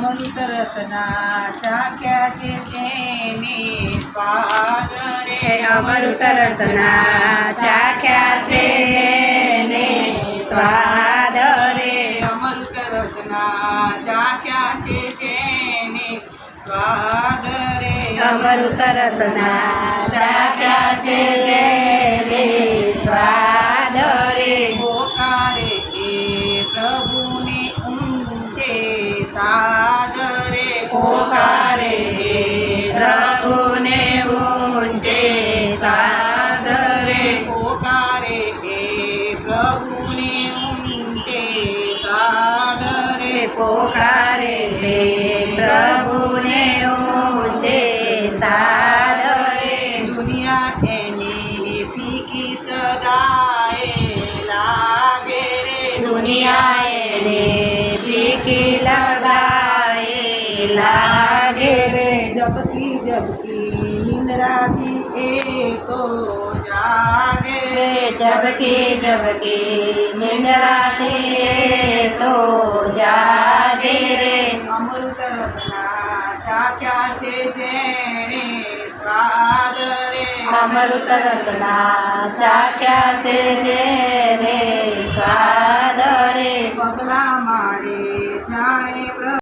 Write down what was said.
અમૃત રસના ચાખ્યા છે તેને સ્વાદ રે હે અમૃત રસના ચાખ્યા છે ને સ્વાદ રે અમૃત રસના ચાખ્યા છે જેને સ્વાદ રે અમૃત રસના ચાખ્યા છે પ્રભુને ઊંચે સાદરે પોકારે છે પ્રભુને ઊંચે સાદ રે દુનિયા એની ફીકી સદાય લાગે રે દુનિયા એને ફીકી લગાએ લાગે રે જબકી જબકી નિંદ્રાથી એ તો જાગે રે ઝબકી ઝબકી નિંદ્રાથી તો જાગે રે અમૃત રસના ચાખ્યા છે જેણે સ્વાદ રે અમૃત રસના ચાખ્યા છે જેને સ્વાદ રે પગલા મારે જાણે